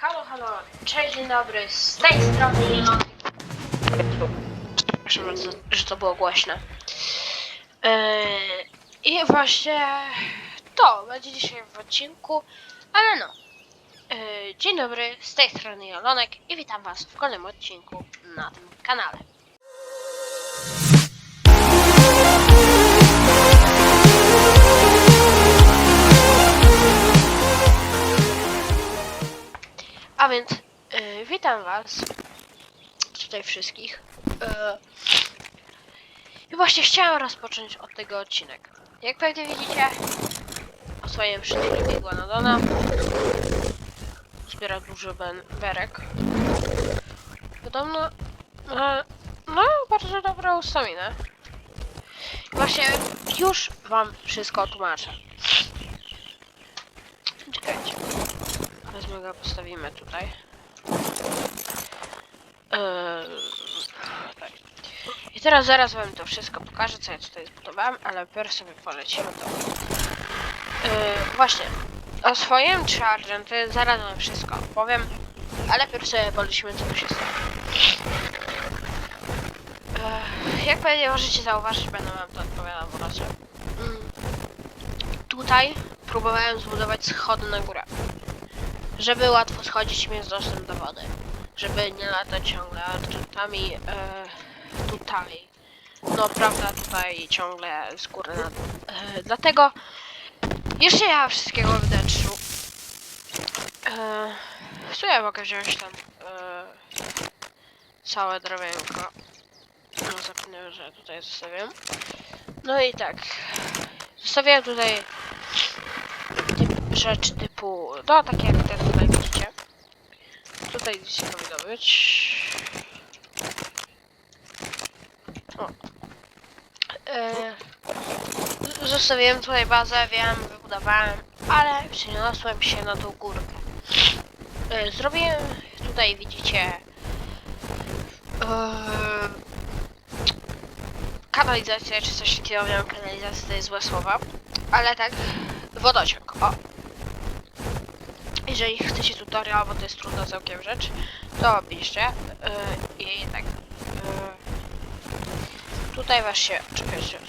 halo, halo, cześć, dzień dobry, z tej strony. Proszę bardzo, że to było głośne. Yy, I właśnie to będzie dzisiaj w odcinku, ale no. Yy, dzień dobry, z tej strony Jolonek i witam was w kolejnym odcinku na tym kanale. A więc yy, witam was tutaj wszystkich. Yy, I właśnie chciałem rozpocząć od tego odcinek. Jak pewnie widzicie, oswoiłem wszystkich Iguanodona. Zbiera duży ben berek. Podobno, e, no, bardzo dobrą staminę. Właśnie już wam wszystko tłumaczę. Czekajcie. Wezmę go, postawimy tutaj. Eee, tak. I teraz zaraz wam to wszystko pokażę, co ja tutaj zbudowałem, ale najpierw sobie polecimy to. Eee, właśnie. O swoim Chargenty zaraz wam wszystko opowiem, ale najpierw sobie polecimy, co tu się stało. Eee, jak pewnie możecie zauważyć, będę wam to odpowiadał po razie. Mm. Tutaj próbowałem zbudować schody na górę żeby łatwo schodzić i mieć dostęp do wody. Żeby nie latać ciągle odczętami e, tutaj. No prawda, tutaj ciągle z góry na. E, dlatego jeszcze mam wszystkiego wnętrzu. E, w sumie mogę wziąć tam e, całe drewienko. No zapomniałem, że tutaj zostawiam. No i tak. Zostawiałem tutaj rzeczy typu, no takie jak te tutaj widzicie. Tutaj nie powinno być. O. Z- zostawiłem tutaj bazę, wiem, wybudowałem, ale przeniosłem się na tą górkę. E, zrobiłem, tutaj widzicie, e, kanalizację, czy coś takiego, miałem kanalizację, to jest złe słowa, ale tak, wodociąg, o. Jeżeli chcecie tutorial, bo to jest trudna całkiem rzecz, to piszcie. Yy, I tak. Yy, tutaj właśnie. Czekajcie. sobie-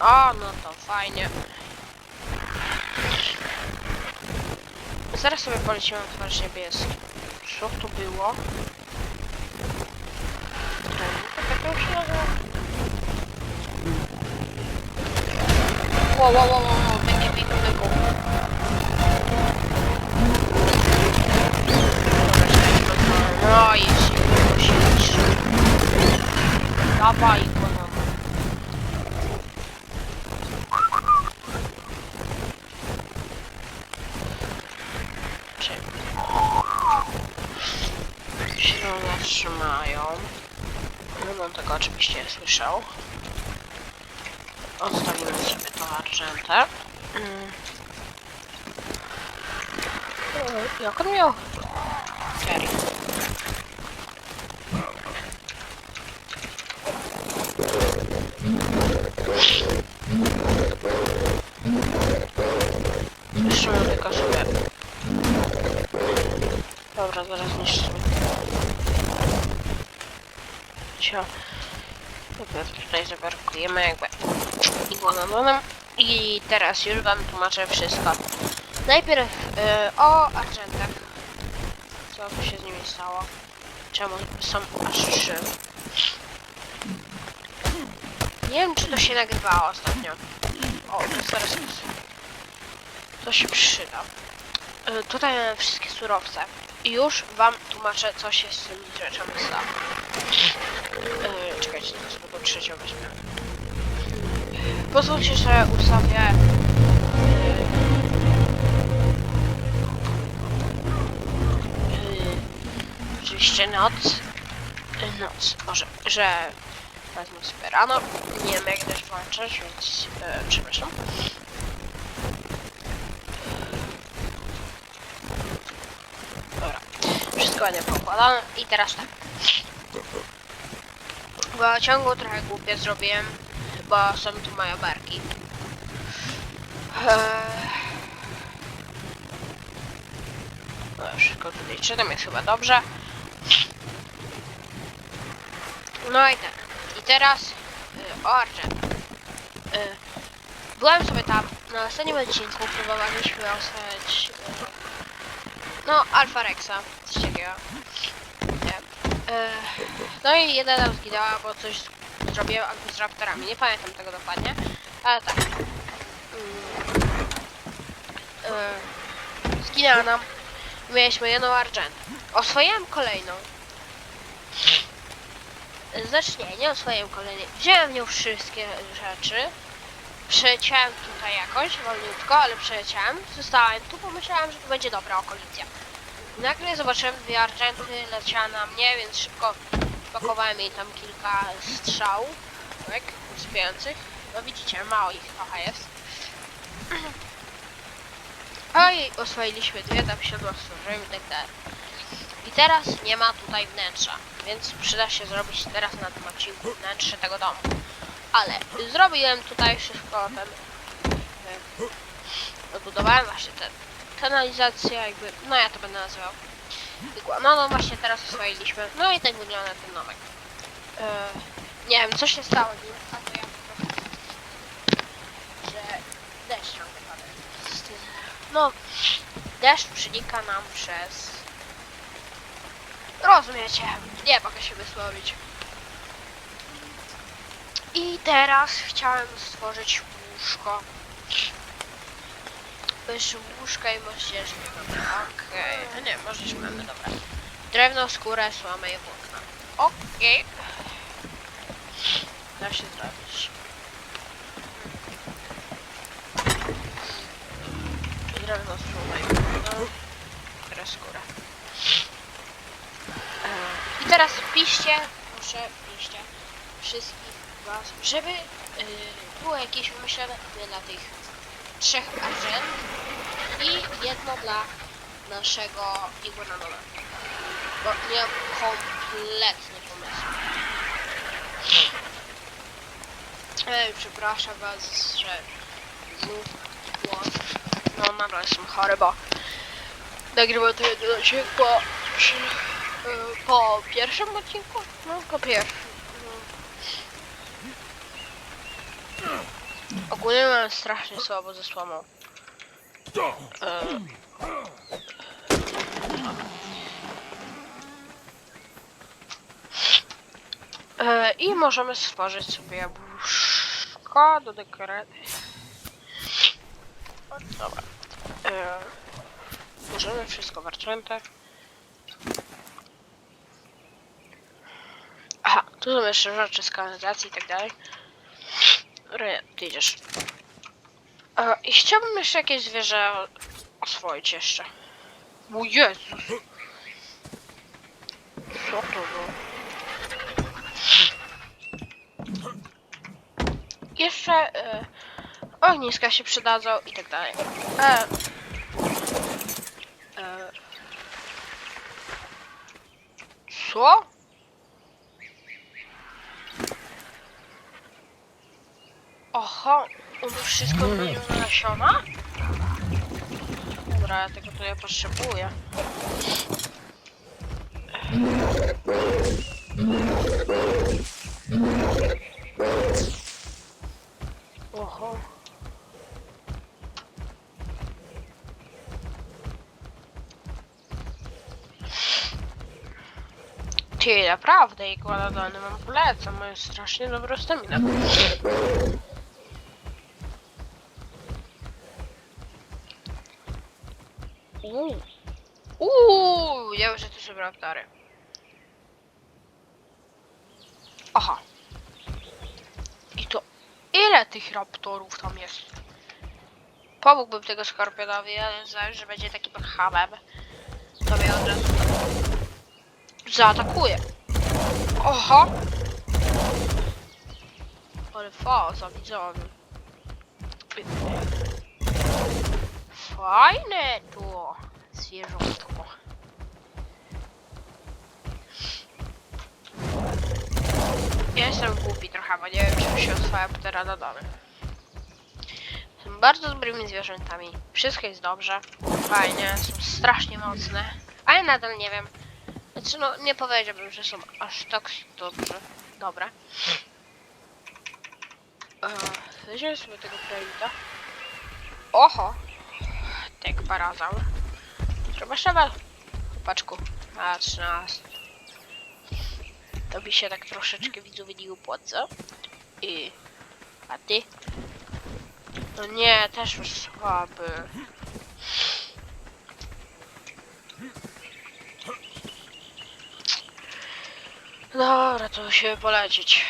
O, no to fajnie. Zaraz sobie polecimy twarz niebieski. Co tu było? Się? Wow, wow, wow, wow, Go nam. Zielone trzymają. No on tego oczywiście nie słyszał. Odstawimy sobie to argentę. Mm. O, Jak on miał? Serio. Zniszczymy tylko sobie. Dobra, zaraz zniszczymy. Cio. Dobra, tutaj zabarkujemy jakby iguanodonem. I teraz już wam tłumaczę wszystko. Najpierw y, o argentach. Co się z nimi stało? Czemu są aż trzy? Nie wiem, czy to się nagrywało ostatnio. O, zaraz to się przyda. Y, tutaj mamy wszystkie surowce. Już wam tłumaczę, co się z tymi rzeczami stało. Y, czekajcie, sobie go trzecią weźmę. Pozwólcie, że ustawię y, oczywiście noc. Y, noc, może, że wezmę sobie rano. Nie wiem jak też włączyć, więc y, przepraszam. Dobra, wszystko ładnie pokładane i teraz tak. Bo ciągu trochę głupie zrobiłem, bo są tu moje barki. Eee... No ja wszystko tutaj czytam, jest chyba dobrze. No i tak. I teraz y, o Argent. Y, byłem sobie tam na ostatnim odcinku, próbowaliśmy oswoić y, no Alfa Rexa, coś takiego. Y, no i jedna tam zginęła, bo coś zrobiłem albo z raptorami, nie pamiętam tego dokładnie, ale tak. Mm. Y, zginęła nam. Mieliśmy jedną Argent. Oswoiłem kolejną. Znaczy nie, nie oswoiłem kolejnej. Wziąłem w nią wszystkie rzeczy. Przeleciałem tutaj jakoś, wolniutko, ale przeleciałem. Zostałem tu, pomyślałem, że to będzie dobra okolicja. Nagle zobaczyłem dwie argenty, leciała na mnie, więc szybko pakowałem jej tam kilka strzałów, tak, usypiających. No widzicie, mało ich trochę jest. I oswoiliśmy dwie, tam siodła stworzyłem i tak dalej. I teraz nie ma tutaj wnętrza, więc przyda się zrobić teraz na tym odcinku wnętrze tego domu. Ale zrobiłem tutaj wszystko ten... e, Odbudowałem właśnie ten kanalizację jakby, no ja to będę nazywał. No no właśnie teraz oswoiliśmy. No i tak wygląda ten domek. E, nie wiem co się stało nim, a to ja. Że deszcz ciągle pada. No, deszcz przenika nam przez... Rozumiecie? Nie mogę się wysłowić. I teraz chciałem stworzyć łóżko. Bez łóżka i moździerzki. Okej, no nie, możesz mamy, dobra. Drewno, skórę, słomę i włókna. Okej. Da się zrobić. Drewno, słomę i włókna. Teraz skórę. I teraz piszcie, proszę, piszcie wszystkich was, żeby y, było jakieś imię dla tych trzech agent i jedno dla naszego Iguanodona. Bo nie mam kompletnie pomysłu. Ej, przepraszam was, że znów głos. No nadal jestem chory, bo nagrywam to jeden odcinek po, po pierwszym odcinku? No, po pierwszym. No. Ogólnie mam strasznie słabo ze słomą. E, e, I możemy stworzyć sobie łóżko do dekoracji. Dobra. E, możemy wszystko warczęte. Aha, tu są jeszcze rzeczy z kanalizacji i tak dalej. Re, ty idziesz. E, I chciałbym jeszcze jakieś zwierzę oswoić jeszcze. Mój Jezus. Co to było? Jeszcze e, ogniska się przydadzą i tak dalej. E, e, co? Oho, on wszystko zmienił na nasiona? Dobra, ja tego ja potrzebuję. Oho. Ty, naprawdę, i kładadany mam polecam, mają strasznie dobrą staminę. Uuu. Uuu, ja to są raptory. Aha. I to ile tych raptorów tam jest? Pomógłbym tego skorpionowi, ale znam, że będzie taki hamem. To mnie od razu zaatakuje. Oho! Ale faza, widzowie. Fajne to zwierzątko. Ja jestem głupi trochę, bo nie wiem, czym się oswaja pteranodony. Są bardzo dobrymi zwierzętami. Wszystko jest dobrze. fajnie, są strasznie mocne. A ja nadal nie wiem. Znaczy no, nie powiedziałbym, że są aż tak dobrze. Dobre. Eee, Weźmiemy sobie tego prelita. Oho! Tak, parazał. Trzeba trzeba. Paczku. A, 13. To mi się tak troszeczkę widzowie nie opłaca. I... A ty? No nie, też już słaby. Dobra, to musimy polecieć.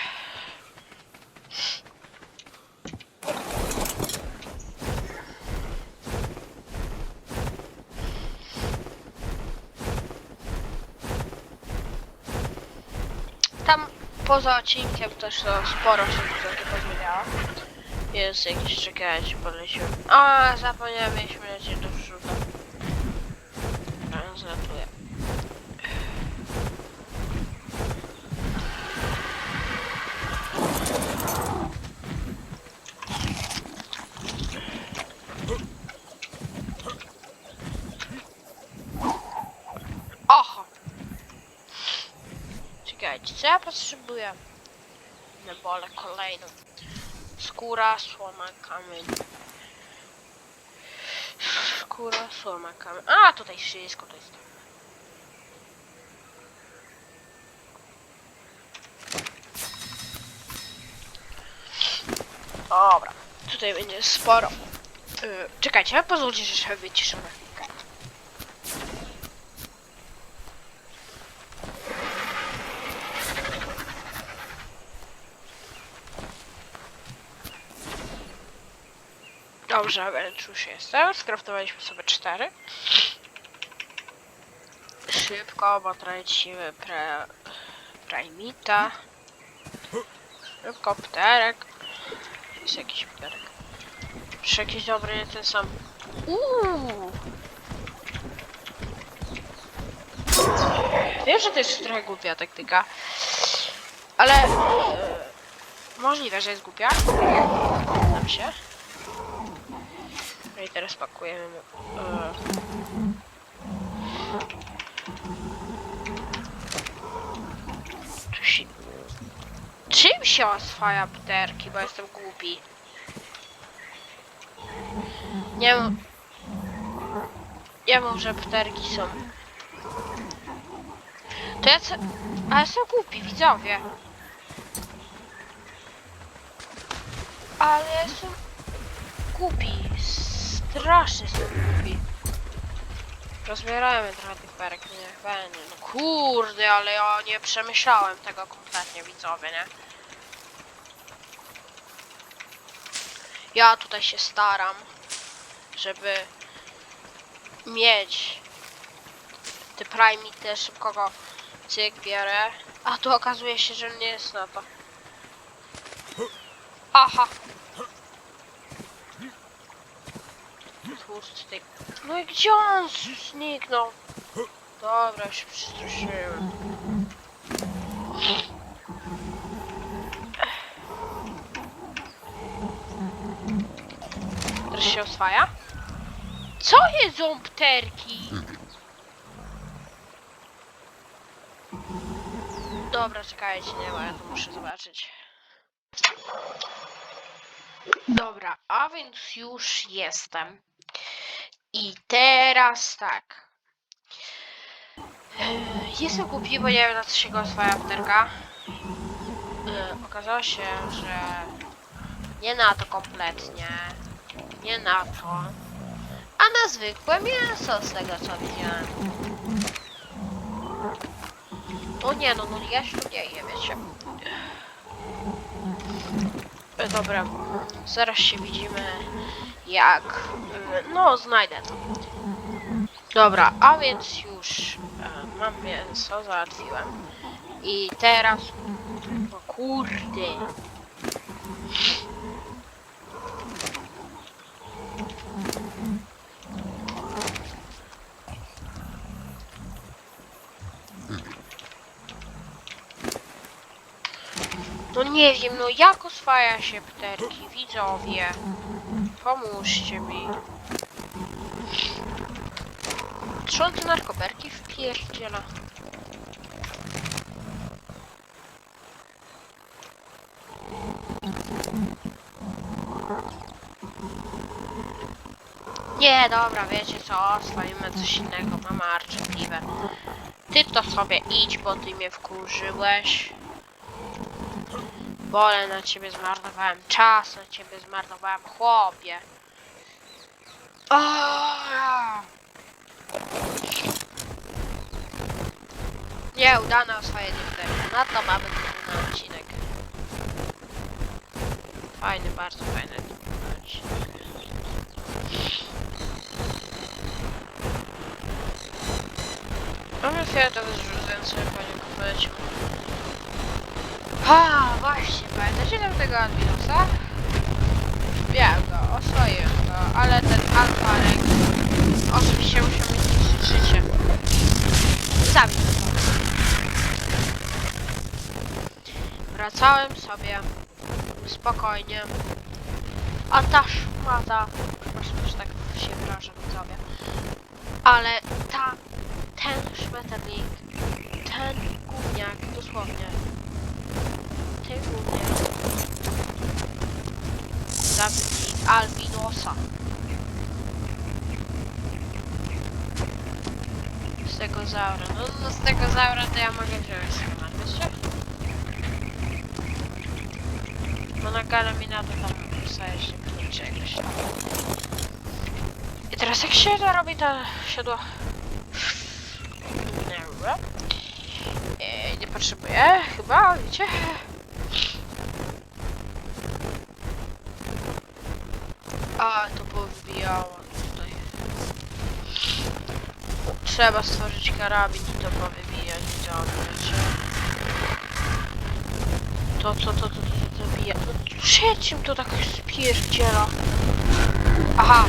Tam poza odcinkiem też to sporo się tutaj pozmieniało. Jest jakiś czekajcie, poleciłem. A, zapomniałem, mieliśmy lecieć do wrzuta. Teraz zlatuję. Oho! Czekajcie, co ja potrzebuję? Na bole kolejną. Skóra, słoma, kamień. Skóra, słoma, kamień. A, tutaj wszystko to jest. Dobra, tutaj będzie sporo. Yy, czekajcie, pozwólcie, że się wyciszę Dobrze, więc już jestem. Skraftowaliśmy sobie cztery. Szybko, bo tracimy pre... Primita. Szybko, pterek. Jest jakiś pterek. Czy jakiś dobry, ten sam. Uuu. Wiem, że to jest trochę głupia taktyka. Ale... E, możliwe, że jest głupia. Znam się. I teraz pakujemy. E, tu się... Czym się oswaja pterki, bo jestem głupi? Nie wiem, że pterki są. To ja co... Ale są głupi, widzowie. Ale są głupi. Strasznie są głupi. Rozbierajmy trochę tych perek, niech będzie. No kurde, ale ja nie przemyślałem tego kompletnie, widzowie, nie? Ja tutaj się staram, żeby mieć te prime też szybko go cyk bierę. A tu okazuje się, że nie jest na to. Aha. Tłusty. No i gdzie on zniknął? Dobra, się przestraszyłem. Teraz się oswaja? Co jedzą pterki? Dobra, czekajcie, nie ma, ja to muszę zobaczyć. Dobra, a więc już jestem. I teraz tak. Jestem głupi, bo nie wiem na co się go oswaja pterka. Eee, Okazało się, że nie na to kompletnie. Nie na to. A na zwykłe mięso z tego co widziałem. O nie no, no ja się nie je, wiecie. Dobra, zaraz się widzimy jak... No, znajdę to. Dobra, a więc już e, mam mięso, załatwiłem. I teraz... O kurde. No nie wiem, no jak oswaja się pterki, widzowie? Pomóżcie mi. Trzące narkoberki w pierdziela. Nie, dobra, wiecie co, swoimy coś innego, mama arczypliwe. Ty to sobie idź, bo ty mnie wkurzyłeś. Wolę na ciebie zmarnowałem czas, na ciebie zmarnowałem chłopie. O, Nie, udane oswojenie terenu. Na to mamy na odcinek. Fajny, bardzo fajny odcinek. Mamy fioletowy zrzucając sobie panią kupować. A, właśnie, pamiętacie tam tego Admirosa? Oswoiłem go, ale ten Alparek oczywiście musiał mieć niższe życie. Zabił. Wracałem sobie spokojnie. A ta szmata, przepraszam, że tak się wyrażę widzowie, ale ta, ten szmeternik, ten gówniak, dosłownie, ten gówniak, albinosa. Z tego zaura. No, no z tego zaura to ja mogę wziąć schemat, wiecie? Bo na galaminatu tam dostaje się klucze jakoś tam. I teraz jak się to robi to siodło? Nie nie potrzebuję, chyba, wiecie? Trzeba stworzyć karabin i to powybijać, widzowie, wiecie? To, co, to, to, to, to, to bija. No, trzecim to tak spierdziela. Aha.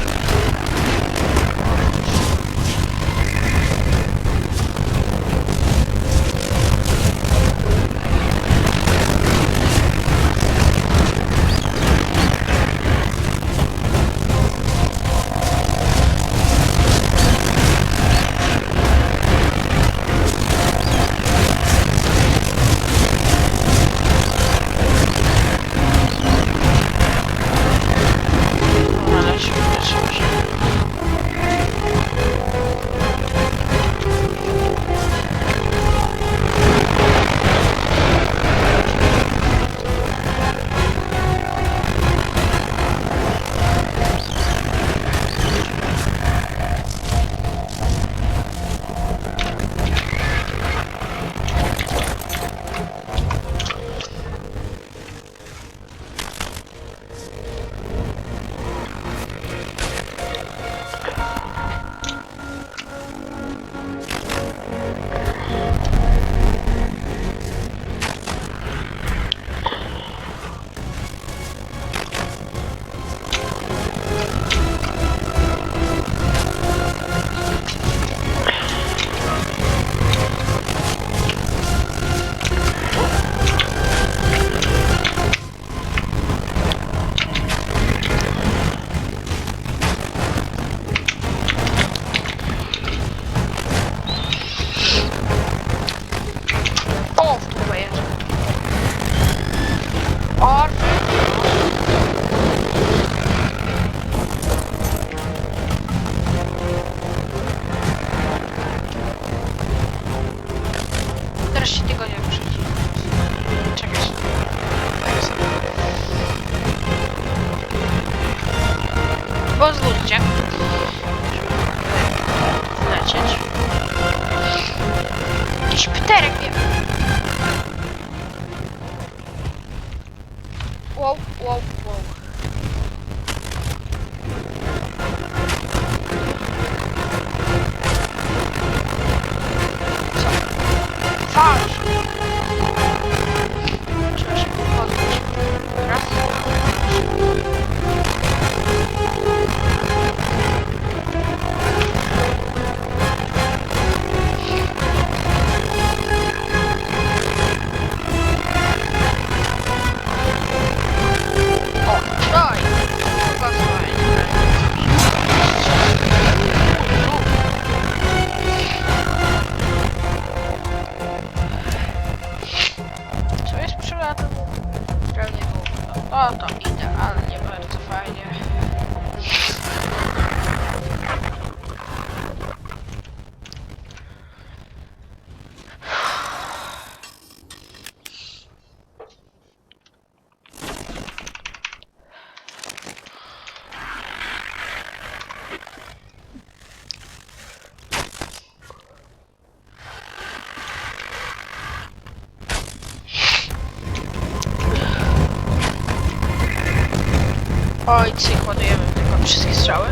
Oj, cyk, ładujemy tylko wszystkie strzały.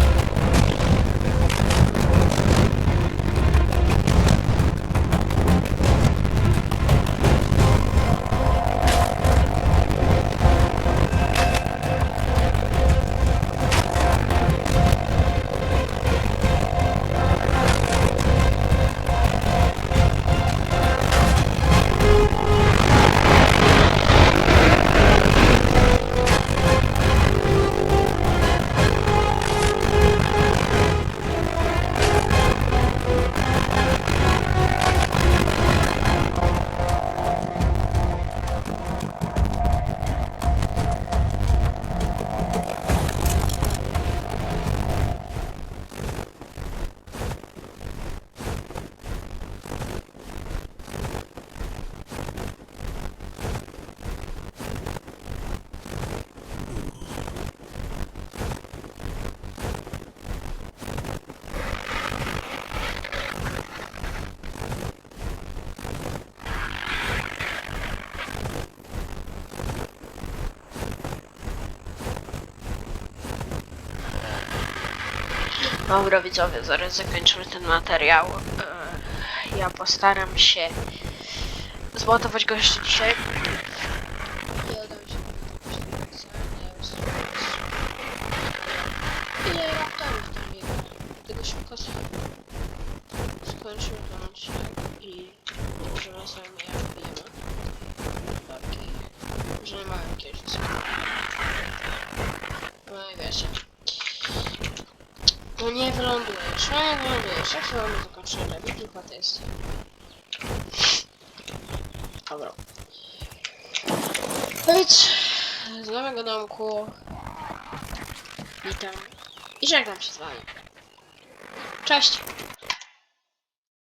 Dobra widzowie, zaraz zakończymy ten materiał. E, Ja postaram się zmontować go jeszcze dzisiaj. Ile raptorów tam biega? Tego szybko skończymy ten i możemy sobie jak bijemy. Barki. Że nie mamy jakiegoś No i wiecie. No nie wylądujesz, nie wylądujesz. Jak się mamy? Wielki chyba to jest. Dobra. Więc z nowego domku witam i żegnam się z wami. Cześć!